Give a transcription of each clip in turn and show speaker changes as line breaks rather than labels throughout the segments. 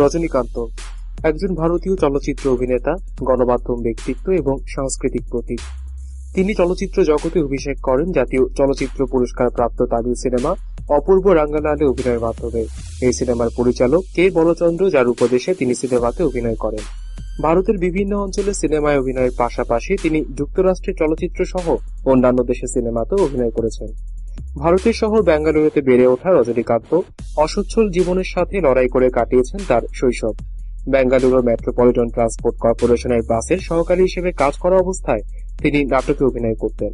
রজনীকান্ত, একজন ভারতীয় চলচ্চিত্র অভিনেতা, গণমাধ্যম ব্যক্তিত্ব এবং সাংস্কৃতিক প্রতীক। তিনি চলচ্চিত্র জগতে অভিষেক করেন জাতীয় চলচ্চিত্র পুরস্কার প্রাপ্ত তামিল সিনেমা অপূর্ব রাঙ্গানালে অভিনয়ের মাধ্যমে। এই সিনেমার পরিচালক কে বলচন্দ্র, যার উপদেশে তিনি সিনেমাতে অভিনয় করেন। ভারতের বিভিন্ন অঞ্চলে সিনেমায় অভিনয়ের পাশাপাশি তিনি যুক্তরাষ্ট্রের চলচ্চিত্র সহ অন্যান্য দেশের সিনেমাতেও অভিনয় করেছেন। ভারতের শহর বেঙ্গালুরুতে বেড়ে ওঠা রজনীকান্ত অসচ্ছল জীবনের সাথে লড়াই করে কাটিয়েছেন তার শৈশব। বেঙ্গালুরু মেট্রোপলিটন ট্রান্সপোর্ট কর্পোরেশনের বাসের সহকারী হিসেবে কাজ করা অবস্থায় তিনি নাটকে অভিনয় করতেন।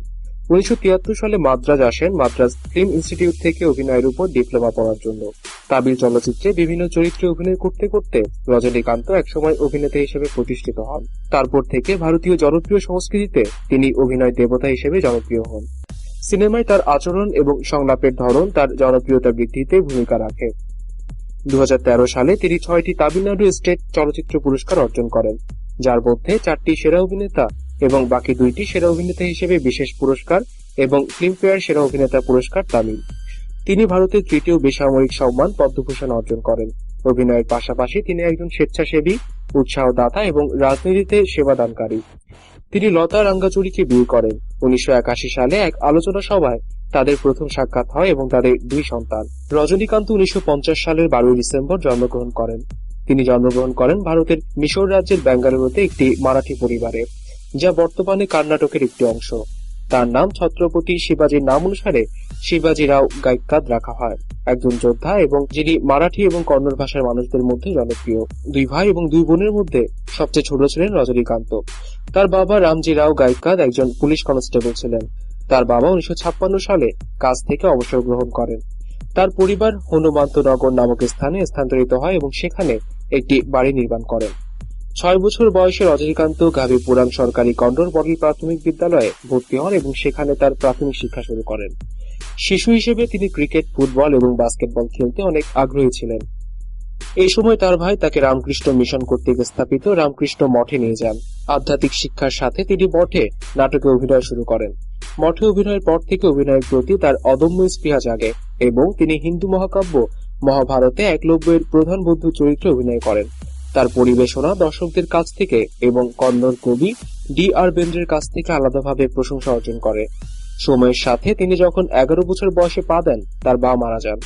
উনিশশো তিয়াত্তর সালে মাদ্রাজ আসেন, মাদ্রাজ ফিল্ম ইনস্টিটিউট থেকে অভিনয়ের উপর ডিপ্লোমা পড়ার জন্য। তামিল চলচ্চিত্রে বিভিন্ন চরিত্রে অভিনয় করতে করতে রজনীকান্ত একসময় অভিনেতা হিসেবে প্রতিষ্ঠিত হন। তারপর থেকে ভারতীয় জনপ্রিয় সংস্কৃতিতে তিনি অভিনয় দেবতা হিসেবে জনপ্রিয় হন। সিনেমায় তার আচরণ এবং সংলাপের ধরন তার জনপ্রিয়তা বৃদ্ধিতে ভূমিকা রাখে। দুই হাজার তেরো সালে তিনি ছয়টি তামিলনাড়ু স্টেট চলচ্চিত্র পুরস্কার অর্জন করেন, যার মধ্যে চারটি সেরা অভিনেতা এবং বাকি দুইটি সেরা অভিনেতা হিসেবে বিশেষ পুরস্কার এবং ফিল্মফেয়ার সেরা অভিনেতা পুরস্কার তামিল। তিনি ভারতের তৃতীয় বেসামরিক সম্মান পদ্মভূষণ অর্জন করেন। অভিনয়ের পাশাপাশি তিনি একজন স্বেচ্ছাসেবী, উৎসাহদাতা এবং রাজনীতিতে সেবাদানকারী তিনি লতা রাঙ্গাচুরিকে বিয়ে করেন। উনিশশো একাশি সালে এক আলোচনা সভায় তাদের প্রথম সাক্ষাৎ হয় এবং তাদের দুই সন্তান। রজনীকান্ত উনিশশো পঞ্চাশ সালের বারোই ডিসেম্বর জন্মগ্রহণ করেন। তিনি জন্মগ্রহণ করেন ভারতের মিশর রাজ্যের বেঙ্গালুরুতে একটি মারাঠি পরিবারে, যা বর্তমানে কর্ণাটকের একটি অংশ। তার নাম ছত্রপতি শিবাজীর নাম অনুসারে শিবাজী রাও গায়কাদ রাখা হয়। একজন যোদ্ধা এবং যিনি মারাঠি এবং কন্নড় ভাষার মানুষদের মধ্যে জনপ্রিয়। দুই ভাই এবং দুই বোনের মধ্যে সবচেয়ে ছোট ছিলেন রজনীকান্ত। তার বাবা রামজি রাও গায়কাদ একজন পুলিশ কনস্টেবল ছিলেন। তার বাবা উনিশশো ছাপ্পান্ন সালে কাজ থেকে অবসর গ্রহণ করেন। তার পরিবার হনুমন্তনগর নামক স্থানে স্থানান্তরিত হয় এবং সেখানে একটি বাড়ি নির্মাণ করেন। ছয় বছর বয়সে রজনীকান্ত গাভী পুরাণ সরকারি কন্ডোর মডেল প্রাথমিক বিদ্যালয়ে ভর্তি হন এবং সেখানে তার প্রাথমিক শিক্ষা শুরু করেন। শিশু হিসেবে তিনি ক্রিকেট, ফুটবল এবং বাস্কেটবল খেলতে অনেক আগ্রহী ছিলেন। এই সময় তার ভাই তাকে রামকৃষ্ণ মিশন কর্তৃক স্থাপিত রামকৃষ্ণ মঠে নিয়ে যান। আধ্যাত্মিক শিক্ষার সাথে তিনি মঠে নাটকে অভিনয় শুরু করেন। মঠে অভিনয়ের পর থেকে অভিনয়ের প্রতি তার অদম্য স্পৃহা জাগে এবং তিনি হিন্দু মহাকাব্য, মহাভারতে একলব্যের প্রধান বৌদ্ধ চরিত্রে অভিনয় করেন। তার পরিবেশনা দর্শকদের কাছ থেকে এবং কন্নড় কবি ডি আর বেন্দ্রের কাছ থেকে আলাদাভাবে প্রশংসা অর্জন করে। সময়ের সাথে তিনি যখন এগারো বছর বয়সে পা দেন, তার বা মারা যান।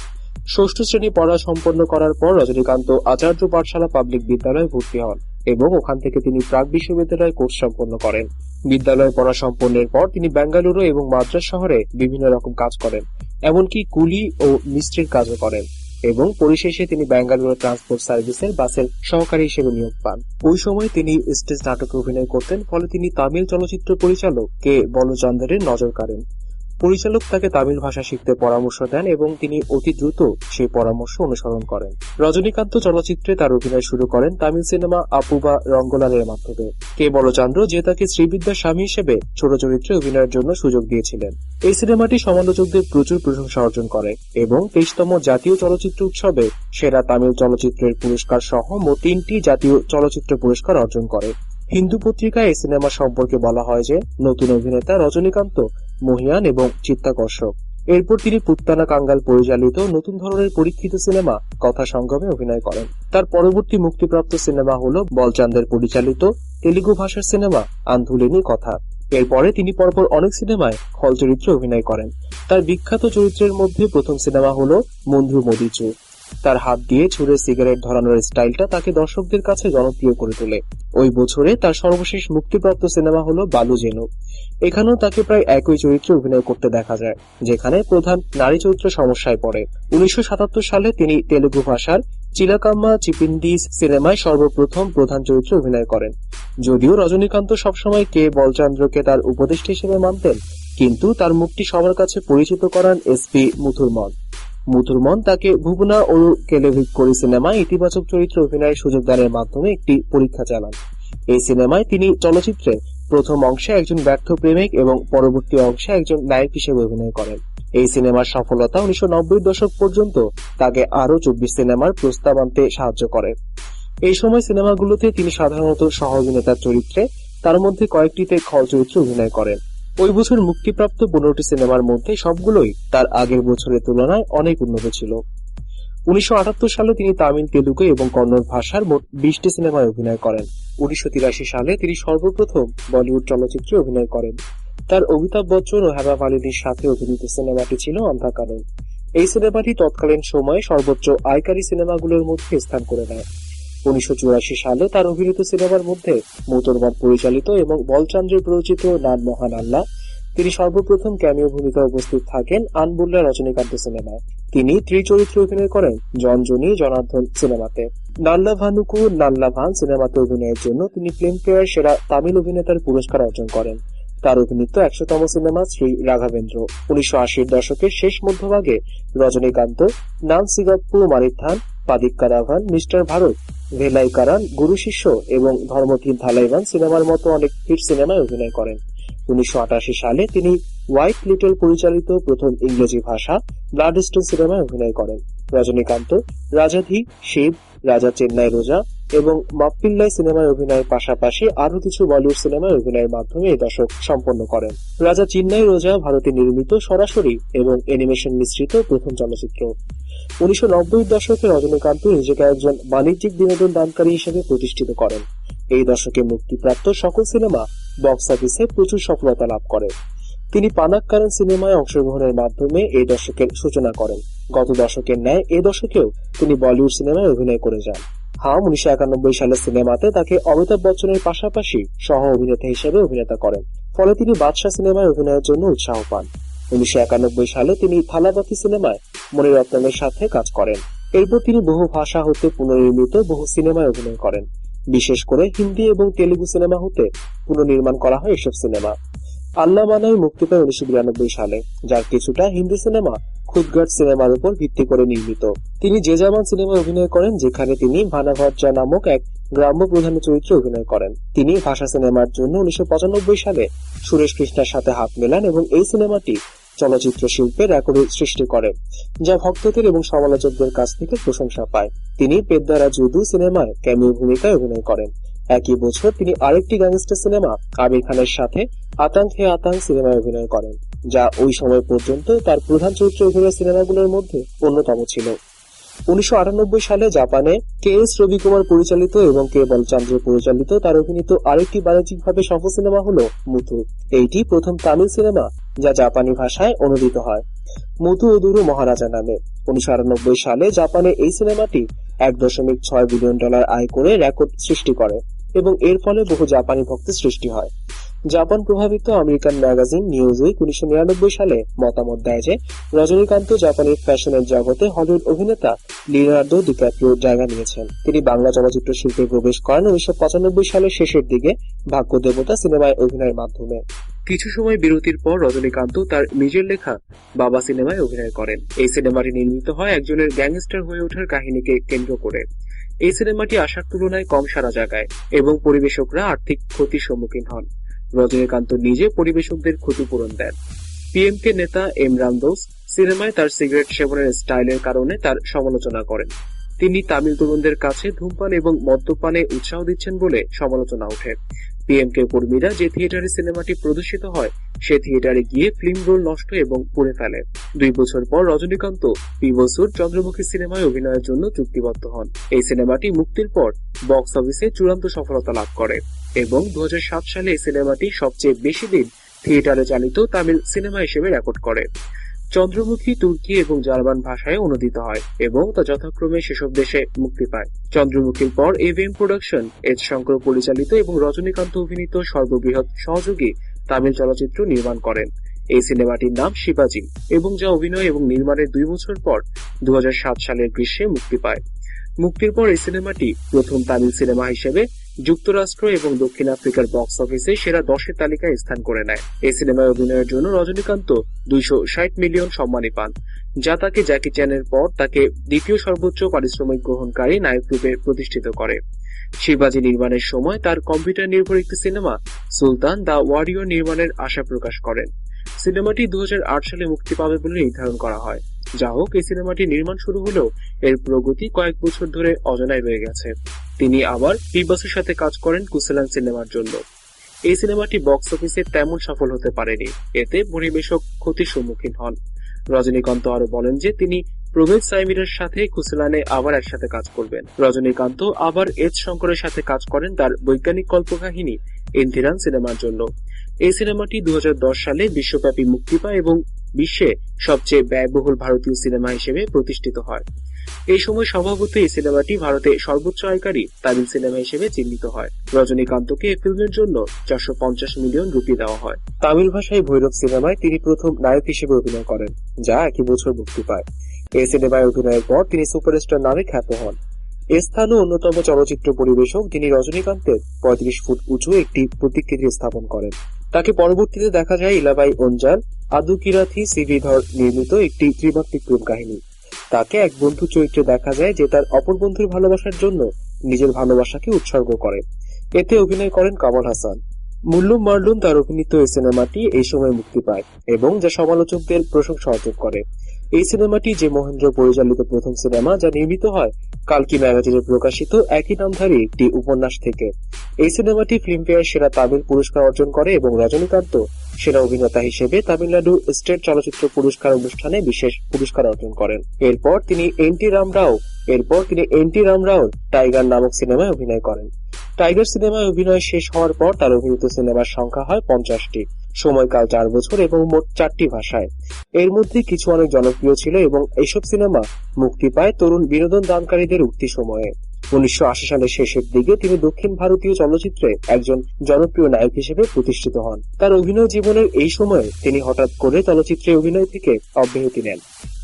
ষষ্ঠ শ্রেণি পড়া সম্পন্ন করার পর রজনীকান্ত আচার্য পাঠশালা পাবলিক বিদ্যালয়ে ভর্তি হন এবং ওখান থেকে তিনি প্রাক বিশ্ববিদ্যালয়ে কোর্স সম্পন্ন করেন। বিদ্যালয়ে পড়া সম্পন্নের পর তিনি বেঙ্গালুরু এবং মাদ্রাস শহরে বিভিন্ন রকম কাজ করেন, এমনকি কুলি ও মিস্ত্রির কাজও করেন। এবং পরিশেষে তিনি বেঙ্গালুরু ট্রান্সপোর্ট সার্ভিসের বাসের সহকারী হিসেবে নিয়োগ পান। ওই সময় তিনি স্টেজ নাটকে অভিনয় করতেন, ফলে তিনি তামিল চলচ্চিত্র পরিচালক কে বলচন্দ্রের নজর কাড়েন। পরিচালক তাকে তামিল ভাষা শিখতে পরামর্শ দেন এবং তিনি অতি দ্রুত সেই পরামর্শ অনুসরণ করেন। রজনীকান্ত চলচ্চিত্রে তার অভিনয় শুরু করেন তামিল সিনেমা আপুবা রঙ্গলালের মাধ্যমে। কে বলচন্দ্র যে তাকে শ্রীবিদ্যার স্বামী হিসেবে ছোট চরিত্রে অভিনয়ের জন্য সুযোগ দিয়েছিলেন। এই সিনেমাটি সমালোচকদের প্রচুর প্রশংসা অর্জন করে এবং তেইশতম জাতীয় চলচ্চিত্র উৎসবে সেরা তামিল চলচ্চিত্রের পুরস্কার সহ মোট তিনটি জাতীয় চলচ্চিত্র পুরস্কার অর্জন করে। হিন্দু পত্রিকায় এই সিনেমা সম্পর্কে বলা হয় যে, নতুন অভিনেতা রজনীকান্ত মহিয়ান এবং চিত্তাকর্ষক। এরপর তিনি পুত্তানা কাঙ্গাল পরিচালিত নতুন ধরনের পরীক্ষিত সিনেমা কথা সঙ্গমে অভিনয় করেন। তার পরবর্তী মুক্তিপ্রাপ্ত সিনেমা হল বলচান্দের পরিচালিত তেলুগু ভাষার সিনেমা আন্ধুলিনী কথা। এরপরে তিনি পরপর অনেক সিনেমায় খল চরিত্রে অভিনয় করেন। তার বিখ্যাত চরিত্রের মধ্যে প্রথম সিনেমা হল মন্ধু মদিচু। তার হাত দিয়ে ছুঁড়ে সিগারেট ধরানোর স্টাইলটা তাকে দর্শকদের কাছে জনপ্রিয় করে তোলে। ওই বছরে তার সর্বশেষ মুক্তিপ্রাপ্ত সিনেমা হলো বালু জেনু এখানেও তাকে প্রায় একই চরিত্রে অভিনয় করতে দেখা যায়, যেখানে প্রধান নারী চরিত্র সমস্যায় পড়ে। উনিশশো সাতাত্তর সালে তিনি তেলুগু ভাষার চিলাকাম্মা চিপিন্ডি সিনেমায় সর্বপ্রথম প্রধান চরিত্রে অভিনয় করেন। যদিও রজনীকান্ত সবসময় কে বলচন্দ্রকে তার উপদেষ্টা হিসেবে মানতেন, কিন্তু তার মুখটি সবার কাছে পরিচিত করান এসপি মুথুরমন। মুথুরমন তাকে ভুবনা ও কেলেভিকরি সিনেমায় ইতিবাচক চরিত্রে অভিনয়ের সুযোগ দানের মাধ্যমে একটি পরীক্ষা চালান। এই সিনেমায় তিনি চলচ্চিত্রে প্রথম অংশে একজন ব্যর্থ প্রেমিক এবং পরবর্তী অংশে একজন নায়ক হিসেবে অভিনয় করেন। এই সিনেমার সফলতা উনিশশো নব্বই দশক পর্যন্ত তাকে আরও চব্বিশ সিনেমার প্রস্তাব আনতে সাহায্য করে। এই সময় সিনেমাগুলোতে তিনি সাধারণত সহ অভিনেতার চরিত্রে, তার মধ্যে কয়েকটিতে খল চরিত্রে অভিনয় করেন। ওই বছর মুক্তিপ্রাপ্ত পনেরোটি সিনেমার মধ্যে সবগুলোই তার আগের বছরের তুলনায় অনেক উন্নত ছিল। উনিশশো আটাত্তর সালে তিনি তামিল, তেলুগু এবং কন্নড় ভাষার মোট বিশটি সিনেমায় অভিনয় করেন। উনিশশো তিরাশি সালে তিনি সর্বপ্রথম বলিউড চলচ্চিত্রে অভিনয় করেন। তার অমিতাভ বচ্চন ও হেবা মালিনীর সাথে অভিনীত সিনেমাটি ছিল অন্ধাকানন এই সিনেমাটি তৎকালীন সময়ে সর্বোচ্চ আয়কারী সিনেমাগুলোর মধ্যে স্থান করে নেয়। উনিশশো চুরাশি সালে তার অভিনীত সিনেমার মধ্যে মোতরবাদ পরিচালিত এবং বলচন্দ্রের প্ররোচিত নান মহান আল্লাহ, তিনি সর্বপ্রথম ক্যামিও ভূমিকায় উপস্থিত থাকেন আনবুল্লা রজনীকান্ত সিনেমায়। তিনি ত্রিচরিত্রে অভিনয় করেন জনজনী জনার্দন সিনেমাতে। নাল্লা ভানুকু নাল্লা ভান সিনেমাতে অভিনয়ের জন্য তিনি ফিল্মফেয়ার সেরা তামিল অভিনেতার পুরস্কার অর্জন করেন। তার অভিনীত একশোতম সিনেমা শ্রী রাঘবেন্দ্র। উনিশশো আশির দশকের শেষ মধ্যভাগে রজনীকান্ত নাম সিগাপ্পু মারিথান পাদিক্কারাভান মিস্টার ভারত, ভেলাই কারান, গুরু শিষ্য এবং ধর্মতীর ধালাইভান সিনেমার মতো অনেক হিট সিনেমায় অভিনয় করেন। উনিশশো আটাশি সালে তিনি হোয়াইট লিটল পরিচালিত প্রথম ইংরেজি ভাষা ব্লাড স্টোন সিনেমায় অভিনয় করেন। রজনীকান্ত, রাজাধি, শিব রাজা চেন্নাই রোজা এবং মাপ্পিল্লাই সিনেমায় অভিনয়ের পাশাপাশি আরও কিছু বলিউড সিনেমায় অভিনয়ের মাধ্যমে এই দশক সম্পন্ন করেন। রাজা চিন্নাই রোজা ভারতে নির্মিত সরাসরি এবং অ্যানিমেশন মিশ্রিত প্রথম চলচ্চিত্র। উনিশশো নব্বই দশকে রজনীকান্ত নিজেকে একজন বাণিজ্যিক বিনোদন দানকারী হিসেবে প্রতিষ্ঠিত করেন। এই দশকে মুক্তিপ্রাপ্ত সকল সিনেমা বক্স অফিসে প্রচুর সফলতা লাভ করে। তিনি পানাক্কারন সিনেমায় অংশগ্রহণের মাধ্যমে এই দশকের সূচনা করেন। গত দশকের ন্যায় এ দশকেও তিনি বলিউড সিনেমায় অভিনয় করে যান। হাম উনিশশো একানব্বই সালের সিনেমাতে তাকে অমিতাভ বচ্চনের পাশাপাশি সহ অভিনেতা হিসেবে অভিনেতা করেন। ফলে তিনি বাদশাহ সিনেমায় অভিনয়ের জন্য উৎসাহ পান। উনিশশো একানব্বই সালে তিনি থালাবাতি সিনেমায় মণিরত্নের সাথে কাজ করেন। এরপর তিনি বহু ভাষা হতে পুনর্নির্মিত বহু সিনেমায় অভিনয় করেন। বিশেষ করে হিন্দি এবং তেলুগু সিনেমা হতে পুনর্নির্মাণ করা হয় এসব সিনেমা। আল্লাহ মুক্তি পায় উনিশশো বিরানব্বই সালে, যার কিছুটা হিন্দি সিনেমা খুদগড় সিনেমার উপর ভিত্তি করে নির্মিত। তিনি যে জামান সিনেমায় অভিনয় করেন, যেখানে তিনি ভানাভজ্জা নামক এক গ্রাম্য প্রধানের চরিত্রে অভিনয় করেন। তিনি ভাষা সিনেমার জন্য উনিশশো পঁচানব্বই সালে সুরেশ কৃষ্ণার সাথে হাত মেলান এবং এই সিনেমাটি চলচ্চিত্র শিল্পে রেকর্ড সৃষ্টি করে, যা ভক্তদের এবং সমালোচকদের কাছ থেকে প্রশংসা পায়। তিনি পেদ্দারা যদু সিনেমায় ক্যামিও ভূমিকায় অভিনয় করেন। একই বছর তিনি আরেকটি গ্যাংস্টার সিনেমা আমির খানের সাথে আতাঙ্ক হে আতাঙ্ক সিনেমায় অভিনয় করেন, যা ওই সময় পর্যন্ত তার প্রধান চরিত্রে অভিনয় সিনেমাগুলোর মধ্যে অন্যতম ছিল। উনিশশো আটানব্বই সালে জাপানে কে এস রবিকুমার পরিচালিত এবং কে বলচন্দ্র পরিচালিত তার অভিনীত আরেকটি বাণিজ্যিকভাবে সফল সিনেমা হল মুথু। এইটি প্রথম তামিল সিনেমা যা জাপানি ভাষায় অনুদিত হয়। মুথু ওদুরু মহারাজা নামে। উনিশশো আটানব্বই সালে জাপানে এই সিনেমাটি এক দশমিক ছয় বিলিয়ন ডলার আয় করে রেকর্ড সৃষ্টি করে। এবং এর ফলে বহু জাপানি ভক্তের সৃষ্টি হয়। জাপান প্রভাবিত আমেরিকান ম্যাগাজিন নিউজ উইক উনিশশো নিরানব্বই সালে মতামত দেয় যে, রজনীকান্ত জাপানের ফ্যাশনের জগতে হলিউড অভিনেতা লিওনার্দো ডিক্যাপ্রিও জায়গা নিয়েছেন। তিনি বাংলা চলচ্চিত্র শিল্পে প্রবেশ করেন উনিশশো পঁচানব্বই সালের শেষের দিকে ভাগ্য দেবতা সিনেমায় অভিনয়ের মাধ্যমে। কিছু সময় বিরতির পর রজনীকান্ত তার নিজের লেখা বাবা সিনেমায় অভিনয় করেন। এই সিনেমাটি নির্মিত হয় একজনের গ্যাংস্টার হয়ে ওঠার কাহিনীকে কেন্দ্র করে। এই সিনেমাটি আসার তুলনায় কম সারা জায়গায় এবং পরিবেশকরা আর্থিক ক্ষতির সম্মুখীন হন। রজনীকান্ত নিজে পরিবেশকদের ক্ষতিপূরণ দেন। পিএমকে নেতা এম রামদোস সিনেমায় তার সিগারেট সেবনের স্টাইলের কারণে তার সমালোচনা করেন। তিনি তামিল তরুণদের কাছে ধূমপান এবং মদ্যপানে উৎসাহ দিচ্ছেন বলে সমালোচনা ওঠে। পিএমকে কর্মীরা যে থিয়েটারে সিনেমাটি প্রদর্শিত হয়, সে থিয়েটারে গিয়ে ফিল্ম রোল নষ্ট এবং পুড়ে ফেলে। দুই বছর পর রজনীকান্ত, পিবসুর চন্দ্রমুখী সিনেমায় অভিনয়ের জন্য চুক্তিবদ্ধ হন। এই সিনেমাটি মুক্তির পর বক্স অফিসে চূড়ান্ত সফলতা লাভ করে এবং দু হাজার সাত সালে এই সিনেমাটি সবচেয়ে বেশি দিন থিয়েটারে চালিত তামিল সিনেমা হিসেবে রেকর্ড করে। চন্দ্রমুখী তুর্কি এবং জার্মান ভাষায় অনুদিত হয় এবং তা যথাক্রমে সেসব দেশে মুক্তি পায়। চন্দ্রমুখীর পর এভিএম প্রোডাকশন এস শঙ্কর পরিচালিত এবং রজনীকান্ত অভিনীত সর্ববৃহৎ সহযোগী তামিল চলচ্চিত্র নির্মাণ করেন। এই সিনেমাটির নাম শিবাজি এবং যা অভিনয় এবং নির্মাণের দুই বছর পর দু হাজার সাত সালের গ্রীষ্মে মুক্তি পায়। মুক্তির পর এই সিনেমাটি প্রথম তামিল সিনেমা হিসেবে যুক্তরাষ্ট্র এবং দক্ষিণ আফ্রিকার বক্স অফিসে সেরা দশের তালিকায় স্থান করে নেয়। এই সিনেমায় অভিনয়ের জন্য রজনীকান্ত দুইশো ষাট মিলিয়ন সম্মানী পান, যা তাকে জ্যাকি চ্যানের পর তাকে দ্বিতীয় সর্বোচ্চ পারিশ্রমিক গ্রহণকারী নায়ক রূপে প্রতিষ্ঠিত করে। শিবাজি নির্মাণের সময় তার কম্পিউটার নির্ভর একটি সিনেমা, সুলতান দ্য ওয়ারিয়র নির্মাণের আশা প্রকাশ করেন। সিনেমাটি দু হাজার আট সালে মুক্তি পাবে বলে নির্ধারণ করা হয়। যা হোক, এই সিনেমাটি নির্মাণ শুরু হলেও এর প্রগতি কয়েক বছর ধরে অজানায় রয়ে গেছে। তিনি আবার পিবাসের সাথে কাজ করেন কুসেলান সিনেমার জন্য। এই সিনেমাটি বক্স অফিসে তেমন সফল হতে পারেনি। এতে পরিবেশক ক্ষতির সম্মুখীন হন। রজনীকান্ত আরও বলেন যে, তিনি প্রভেদ সাইমিরের সাথে কুসেলানে আবার একসাথে কাজ করবেন। রজনীকান্ত আবার এস শঙ্করের সাথে কাজ করেন তার বৈজ্ঞানিক কল্পকাহিনী এন্থিরান সিনেমার জন্য। এই সিনেমাটি দু হাজার দশ সালে বিশ্বব্যাপী মুক্তি পায় এবং বিশ্বে সবচেয়ে ব্যয়বহুল ভারতীয় সিনেমা হিসেবে প্রতিষ্ঠিত হয়। এই সময় স্বভাবত এই সিনেমাটি ভারতে সর্বোচ্চ আয়কারী তামিল সিনেমা হিসেবে চিহ্নিত হয়। রজনীকান্তকে এই ফিল্মের জন্য চারশো পঞ্চাশ মিলিয়ন রুপি দেওয়া হয়। তামিল ভাষায় ভৈরব সিনেমায় তিনি প্রথম নায়ক হিসেবে অভিনয় করেন, যা একই বছর মুক্তি পায়। এই সিনেমায় অভিনয়ের পর তিনি সুপারস্টার নামে খ্যাত হন। এ স্থানও অন্যতম চলচ্চিত্র পরিবেশক যিনি রজনীকান্তের পঁয়ত্রিশ ফুট উঁচু একটি প্রতিকৃতি স্থাপন করেন। তাকে পরবর্তীতে দেখা যায় ইলাবাই অঞ্জাল আদুকিরাথি সিভিধর নির্মিত একটি ত্রিমাত্রিক প্রেম কাহিনী। তাকে এক বন্ধু চরিত্রে দেখা যায় যে তার অপর বন্ধুর ভালোবাসার জন্য নিজের ভালোবাসাকে উৎসর্গ করে। এতে অভিনয় করেন কামাল হাসান। মুল্লুম মার্লুম তার অভিনীত এই সিনেমাটি এই সময় মুক্তি পায় এবং যা সমালোচকদের প্রশংসা অর্জন করে। এই সিনেমাটি যে মহেন্দ্র পরিচালিত প্রথম সিনেমা যা নির্মিত হয় কালকি ম্যাগাজিনে প্রকাশিত একই নামধারী একটি উপন্যাস থেকে। এই সিনেমাটি ফিল্মফেয়ার সেরা তামিল পুরস্কার অর্জন করে এবং রজনীকান্ত সেরা অভিনেতা হিসেবে তামিলনাড়ু স্টেট চলচ্চিত্র পুরস্কার অনুষ্ঠানে বিশেষ পুরস্কার অর্জন করেন। এরপর তিনি এন টি রামরাও, এরপর তিনি এন টি রামরাওর টাইগার নামক সিনেমায় অভিনয় করেন। টাইগার সিনেমায় অভিনয় শেষ হওয়ার পর তার অভিনীত সিনেমার সংখ্যা হয় পঞ্চাশটি। সময়কাল চার বছর এবং মোট চারটি ভাষায়। এর মধ্যে কিছু অনেক জনপ্রিয় ছিল এবং এইসব সিনেমা মুক্তি পায় তরুণ বিনোদন দানকারীদের উক্তি সময়ে। উনিশশো আশি সালের শেষের দিকে তিনি দক্ষিণ ভারতীয় চলচ্চিত্রে একজন জনপ্রিয় নায়ক হিসেবে প্রতিষ্ঠিত হন। তার অভিনয় জীবনের এই সময়ে তিনি হঠাৎ করে চলচ্চিত্রে অভিনয় থেকে অব্যাহতি নেন।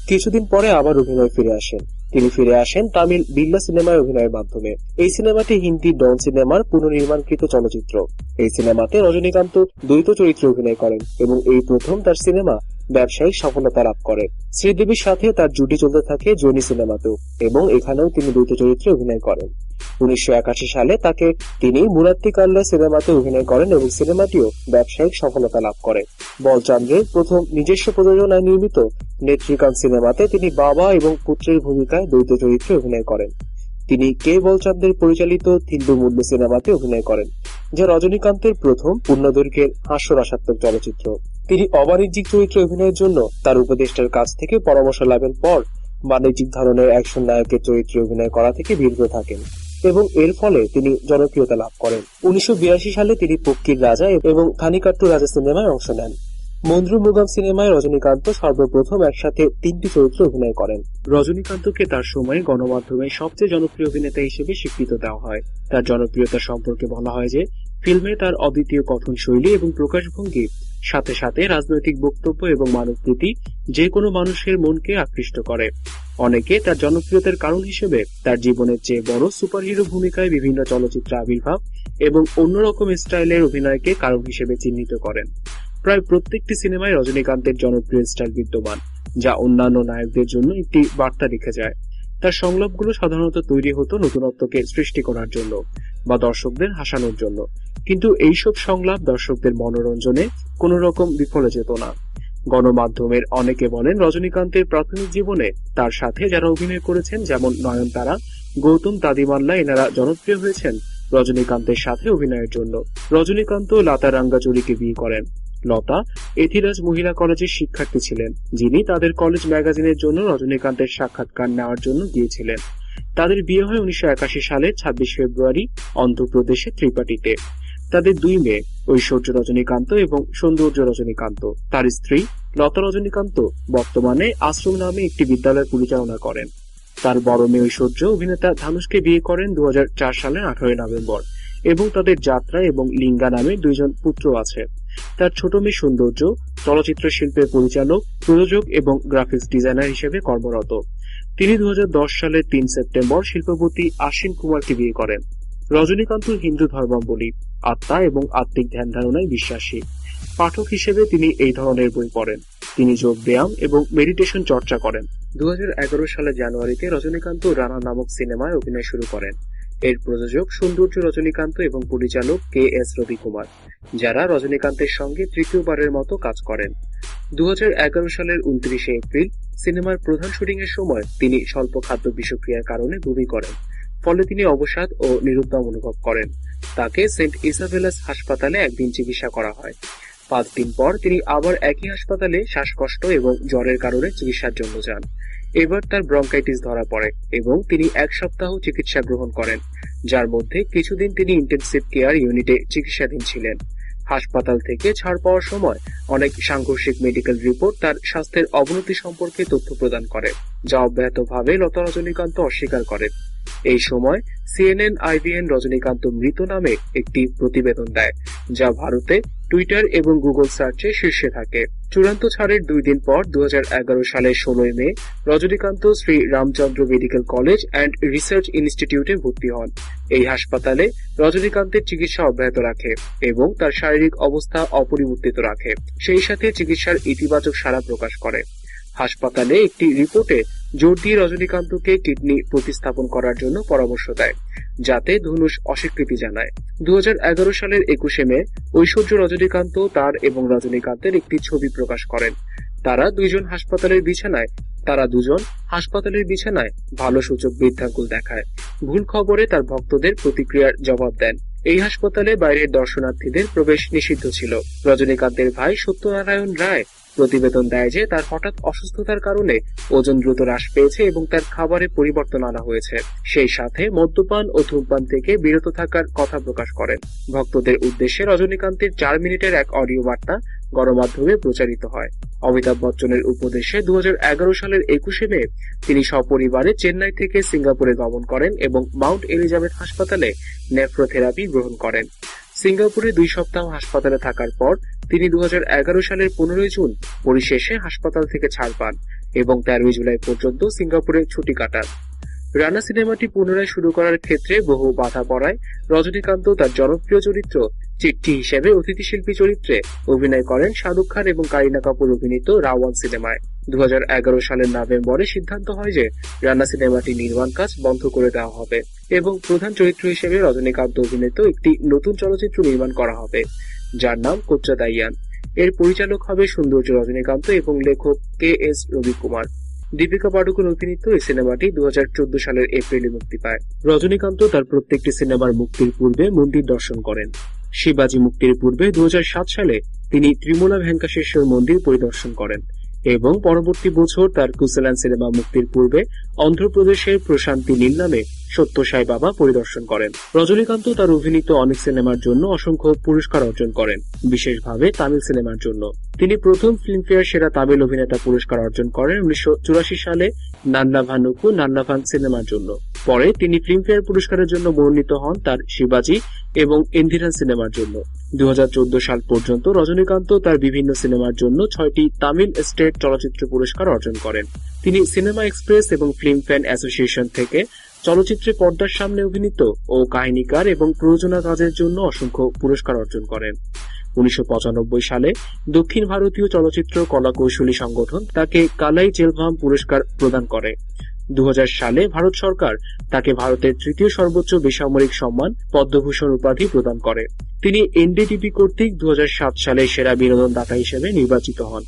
কিছুদিন পরে আবার অভিনয় ফিরে আসেন। তিনি ফিরে আসেন তামিল বিল্লা সিনেমায় অভিনয়ের মাধ্যমে। এই সিনেমাটি হিন্দি ডন সিনেমার পুনর্নির্মাণকৃত চলচ্চিত্র। এই সিনেমাতে রজনীকান্ত দ্বৈত চরিত্রে অভিনয় করেন এবং এই প্রথম তার সিনেমা ব্যবসায়িক সফলতা লাভ করে। শ্রীদেবীর সাথে তার জুটি চলতে থাকে জনি সিনেমাতেও এবং এখানেও তিনি দ্বৈত চরিত্রে অভিনয় করেন। উনিশশো একাশি সালে তাকে তিনি মুরাত্তি কাল্লা সিনেমাতে অভিনয় করেন এবং সিনেমাটিও ব্যবসায়িক সফলতা লাভ করে। বলচন্দ্রের প্রথম নিজস্ব প্রযোজনায় নির্মিত নেত্রিকান সিনেমাতে তিনি বাবা এবং পুত্রের ভূমিকায় দ্বৈত চরিত্রে অভিনয় করেন। তিনি কে বলচাঁদের পরিচালিত থিন্দু মুন্ডু সিনেমাতে অভিনয় করেন, যা রজনীকান্তের প্রথম পূর্ণদৈর্ঘ্যের হাস্যরসাত্মক চলচ্চিত্র। তিনি অবাণিজ্যিক চরিত্রে অভিনয়ের জন্য তার উপদেষ্টার কাছ থেকে পরামর্শ লাভের পর বাণিজ্যিক ধরনের একজন নায়কের চরিত্রে অভিনয় করা থেকে বিরত থাকেন এবং এর ফলে তিনি জনপ্রিয়তা লাভ করেন। উনিশশো সালে তিনি পক্ষীর রাজা এবং থানিকাট্টু রাজা সিনেমায় অংশ নেন। মন্দ্রু মুগাম সিনেমায় রজনীকান্ত সর্বপ্রথম একসাথে তিনটি চরিত্রে অভিনয় করেন। রজনীকান্তকে তার সময়ে গণমাধ্যমে সবচেয়ে জনপ্রিয় অভিনেতা হিসেবে স্বীকৃত দেওয়া হয়। তার জনপ্রিয়তা সম্পর্কে বলা হয় যে, ফিল্মে তার অদ্বিতীয় কথন শৈলী এবং প্রকাশভঙ্গি সাথে সাথে রাজনৈতিক বক্তব্য এবং মানবপ্রীতি যে কোনো মানুষের মনকে আকৃষ্ট করে। অনেকে তার জনপ্রিয়তার কারণ হিসেবে তার জীবনের চেয়ে বড় সুপারহিরো ভূমিকায় বিভিন্ন চলচ্চিত্রে আবির্ভাব এবং অন্যরকম স্টাইলের অভিনয়কে কারণ হিসেবে চিহ্নিত করেন। প্রায় প্রত্যেকটি সিনেমায় রজনীকান্তের জনপ্রিয় স্টাইল বিদ্যমান, যা অন্যান্য নায়কদের জন্য একটি বার্তা রেখে যায়। তার সংলাপগুলো সাধারণত তৈরি হতো নতুনত্বকে সৃষ্টি করার জন্য বা দর্শকদের হাসানোর জন্য। কিন্তু এইসব সংলাপ দর্শকদের মনোরঞ্জনে কোনো রকম বিফলে যেত না। গণমাধ্যমের অনেকে বলেন, রজনীকান্তের প্রাথমিক জীবনে তার সাথে যারা অভিনয় করেছেন, যেমন নয়নতারা, গৌতম দাদিমাল্লা, এনারা জনপ্রিয় হয়েছেন রজনীকান্তের সাথে অভিনয়ের জন্য। রজনীকান্ত লতা রাঙ্গাচুরিকে বিয়ে করেন। লতা এথিরাজ মহিলা কলেজের শিক্ষার্থী ছিলেন, যিনি তাদের কলেজ ম্যাগাজিনের জন্য রজনীকান্তের সাক্ষাৎকার নেওয়ার জন্য গিয়েছিলেন। তাদের বিয়ে হয় উনিশশো একাশি সালে ছাব্বিশ ফেব্রুয়ারি অন্ধ্রপ্রদেশে ত্রিপাঠীতে। তাদের দুই মেয়ে, ঐশ্বর্য রজনীকান্ত এবং সৌন্দর্য রজনীকান্ত। তার স্ত্রী, লতা রজনীকান্ত, বর্তমানে আশ্রম নামে একটি বিদ্যালয় পরিচালনা করেন। তার বড় মেয়ে ঐশ্বর্য অভিনেতা ধানুষকে বিয়ে করেন দু সালের আঠারোই নভেম্বর এবং তাদের যাত্রা এবং লিঙ্গা নামে দুইজন পুত্র আছে। তার ছোট মেয়ে সৌন্দর্য, চলচ্চিত্র শিল্পের পরিচালক, প্রযোজক এবং গ্রাফিক্স ডিজাইনার হিসেবে কর্মরত। তিনি দু সালের তিন সেপ্টেম্বর শিল্পপতি আশ্বিন কুমারকে বিয়ে করেন। রজনীকান্ত হিন্দু ধর্মাবলী আত্মা এবং আত্মিক ধ্যান ধারণায় বিশ্বাসী। পাঠক হিসেবে তিনি এই ধরনের বই পড়েন। তিনি যোগ ব্যায়াম এবং মেডিটেশন চর্চা করেন। দু সালের জানুয়ারিতে রজনীকান্ত রানা নামক সিনেমায় অভিনয় শুরু করেন। এর প্রযোজক সৌন্দর্য রজনীকান্ত এবং পরিচালক কে এস রবি কুমার যারা রজনীকান্তের সঙ্গে তৃতীয়বারের মতো কাজ করেন। দুই হাজার এগারো সালের উনত্রিশে এপ্রিল সিনেমার প্রধান শুটিং এর সময় তিনি স্বল্প খাদ্য বিষক্রিয়ার কারণে বমি করেন, ফলে তিনি অবসাদ ও নিরুদ্যম অনুভব করেন। তাকে সেন্ট ইসাবেলাস হাসপাতালে একদিন চিকিৎসা করা হয়। পাঁচ দিন পর তিনি আবার একই হাসপাতালে শ্বাসকষ্ট এবং জ্বরের কারণে চিকিৎসার জন্য যান। এবার তার ব্রঙ্কাইটিস ধরা পড়ে এবং তিনি এক সপ্তাহ চিকিৎসা গ্রহণ করেন, যার মধ্যে কিছুদিন তিনি ইন্টেনসিভ কেয়ার ইউনিটে চিকিৎসাধীন ছিলেন। হাসপাতাল থেকে ছাড় পাওয়ার সময় অনেক সাংঘর্ষিক মেডিকেল রিপোর্ট তার স্বাস্থ্যের অবনতি সম্পর্কে তথ্য প্রদান করে, যা অব্যাহতভাবে লতা রজনীকান্ত অস্বীকার করেন এই সময় সিএনএন আইবিএন রজনীকান্ত মৃত নামে একটি প্রতিবেদন দেয়, যা ভারতে টুইটার এবং গুগল সার্চে শীর্ষে থাকে। চূড়ান্ত ছাড়ের দুই দিন পর দুই হাজার এগারো সালের ষোলোই May Rajinikanth Shri Ramachandra medical college and research ইনস্টিটিউটে ভর্তি হন। এই হাসপাতালে রজনীকান্তের চিকিৎসা অব্যাহত রাখে এবং তার শারীরিক অবস্থা অপরিবর্তিত রাখে। সেই সাথে চিকিৎসার ইতিবাচক সাড়া প্রকাশ করে। হাসপাতালে একটি রিপোর্টে জোর দিয়ে রজনীকান্তকে কিডনি প্রতিস্থাপন করার জন্য পরামর্শ দেয়, যাতে ধনুষ অস্বীকৃতি জানায়। দুই হাজার এগারো সালের একুশে মে, ঐশ্বর্য রজনীকান্ত তার এবং রজনীকান্তের একটি ছবি প্রকাশ করেন। তারা দুইজন হাসপাতালের বিছানায়, তারা দুজন হাসপাতালের বিছানায় ভালো সূচক বৃদ্ধাঙ্কুল দেখায়। ভুল খবরে তার ভক্তদের প্রতিক্রিয়ার জবাব দেন। এই হাসপাতালে বাইরের দর্শনার্থীদের প্রবেশ নিষিদ্ধ ছিল। রজনীকান্তের ভাই সত্যনারায়ণ রায় প্রতিবেদন দেয় যে তার হঠাৎ অসুস্থতার কারণে ওজন দ্রুত হ্রাস পেয়েছে এবং তার খাবারে পরিবর্তন আনা হয়েছে। সেই সাথে মদ্যপান ও ধূমপান থেকে বিরত থাকার কথা প্রকাশ করেন। ভক্তদের উদ্দেশ্যে রজনীকান্তের চার মিনিটের এক অডিও বার্তা গণমাধ্যমে প্রচারিত হয়। অমিতাভ বচ্চনের উপদেশে দু হাজার এগারো সালের একুশে মে তিনি সপরিবারে চেন্নাই থেকে সিঙ্গাপুরে গমন করেন এবং মাউন্ট এলিজাবেথ হাসপাতালে নেফ্রোথেরাপি গ্রহণ করেন। সিঙ্গাপুরে দুই সপ্তাহ হাসপাতালে থাকার পর তিনি দু হাজার এগারো সালের পনেরোই জুন পরিশেষে হাসপাতাল থেকে ছাড় পান এবং তেরোই জুলাই পর্যন্ত সিঙ্গাপুরে ছুটি কাটান। রানা সিনেমাটি পুনরায় শুরু করার ক্ষেত্রে বহু বাধা পড়ায় রজনীকান্ত তার জনপ্রিয় চরিত্র চিঠি হিসেবে অতিথি শিল্পী চরিত্রে অভিনয় করেন শাহরুখ খান এবং কারিনা কাপুর অভিনীত রাওয়ান সিনেমায়। দু হাজার এগারো সালের নভেম্বরে সিদ্ধান্ত হয় যে রানা সিনেমাটি নির্মাণ কাজ বন্ধ করে দেওয়া হবে এবং প্রধান চরিত্র হিসেবে রজনীকান্ত অভিনীত একটি নতুন চলচ্চিত্র নির্মাণ করা হবে। যার নাম কোচা দাইয়ান। এর পরিচালক হবে সৌন্দর্য রজনীকান্ত এবং লেখক কে এস রবি কুমার দীপিকা পাডুকোন অভিনীত এই সিনেমাটি দু হাজার চোদ্দ সালের এপ্রিলে মুক্তি পায়। রজনীকান্ত তার প্রত্যেকটি সিনেমার মুক্তির পূর্বে মন্দির দর্শন করেন। শিবাজি মুক্তির পূর্বে দু হাজার সাত সালে তিনি ত্রিমূলা ভেঙ্কাশেশ্বর মন্দির পরিদর্শন করেন। এবং পরবর্তী বছর তার কুসেলান সিনেমা মুক্তির পূর্বে অন্ধ্রপ্রদেশের প্রশান্তি নীল নামে সত্য সাই বাবা পরিদর্শন করেন। রজনীকান্ত তার অভিনীত অনেক সিনেমার জন্য অসংখ্য পুরস্কার অর্জন করেন, বিশেষভাবে তামিল সিনেমার জন্য। তিনি প্রথম ফিল্মফেয়ার সেরা তামিল অভিনেতা পুরস্কার অর্জন করেন উনিশশো চুরাশি সালে নান্না ভানুকু নান্না ভান সিনেমার জন্য। পরে তিনি ফিল্মফেয়ার পুরস্কারের জন্য মনোনীত হন তার শিবাজি এবং ইন্দিরান সিনেমার জন্য। দু হাজার চোদ্দ সাল পর্যন্ত রজনীকান্ত তার বিভিন্ন সিনেমার জন্য ছয়টি তামিল স্টেট চলচ্চিত্র পুরস্কার অর্জন করেন। তিনি সিনেমা এক্সপ্রেস এবং ফিল্ম ফ্যান অ্যাসোসিয়েশন থেকে চলচ্চিত্রে পর্দার সামনে অভিনীত ও কাহিনীকার এবং প্রযোজনা কাজের জন্য অসংখ্য পুরস্কার অর্জন করেন। উনিশশো পঁচানব্বই সালে দক্ষিণ ভারতীয় চলচ্চিত্র কলা কৌশলী সংগঠন তাকে কালাই জেলভাম পুরস্কার প্রদান করে। দু হাজার সালে ভারত সরকার তাকে ভারতের তৃতীয় সর্বোচ্চ বেসামরিক সম্মান পদ্মভূষণ উপাধি প্রদান করে। তিনি এনডিটিভি কর্তৃক দু সালে সেরা বিনোদন দাতা হিসেবে নির্বাচিত হন,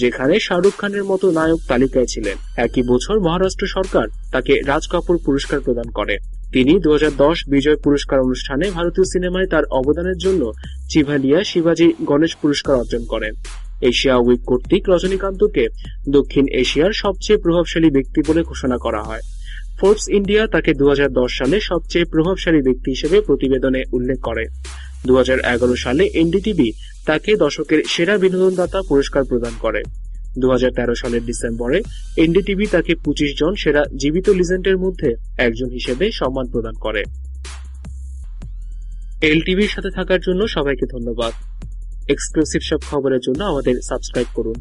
যেখানে শাহরুখ খানের মতো নায়ক তালিকায় ছিলেন। একই বছর মহারাষ্ট্র সরকার তাকে রাজ কাপুর পুরস্কার প্রদান করে। তিনি দু হাজার দশ বিজয় পুরস্কার অনুষ্ঠানে ভারতীয় সিনেমায় তার অবদানের জন্য চিভালিয়া শিবাজি গণেশ পুরস্কার অর্জন করেন। এশিয়া উইক কর্তৃক রজনীকান্তকে দক্ষিণ এশিয়ার সবচেয়ে প্রভাবশালী ব্যক্তি বলে ঘোষণা করা হয়। ফোর্বস ইন্ডিয়া তাকে দুহাজার দশ সালে সবচেয়ে প্রভাবশালী ব্যক্তি হিসেবে প্রতিবেদনে উল্লেখ করে। দু হাজার এগারো সালে এনডিটিভি তাকে দশকের সেরা বিনোদনদাতা পুরস্কার প্রদান করে। দু হাজার তেরো সালের ডিসেম্বরে এনডিটিভি তাকে পঁচিশ জন সেরা জীবিত লিজেন্ডের মধ্যে একজন হিসেবে সম্মান প্রদান করে। এলটিভির সাথে থাকার জন্য সবাইকে ধন্যবাদ। এক্সক্লুসিভ সব খবরের জন্য আমাদের সাবস্ক্রাইব করুন।